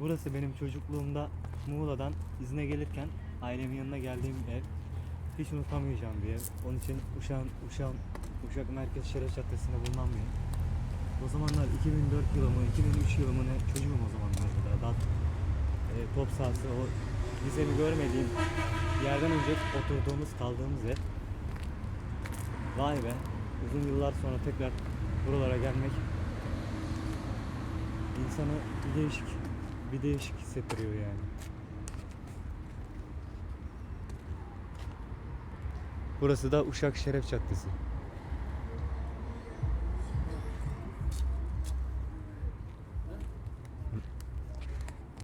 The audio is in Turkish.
Burası benim çocukluğumda Muğla'dan izne gelirken ailemin yanına geldiğim ev. Hiç unutamayacağım bir ev. Onun için Uşak, Uşak, Uşak Merkez Şeref Caddesi'nde bulunan bir ev. O zamanlar 2004 yılı mı, 2003 yılı mı ne çocuğum o zamanlar daha. daha e, top sahası, o gizemi görmediğim yerden önce oturduğumuz, kaldığımız ev. Vay be, uzun yıllar sonra tekrar buralara gelmek insanı değişik, bir değişik hissettiriyor yani. Burası da Uşak Şeref Caddesi.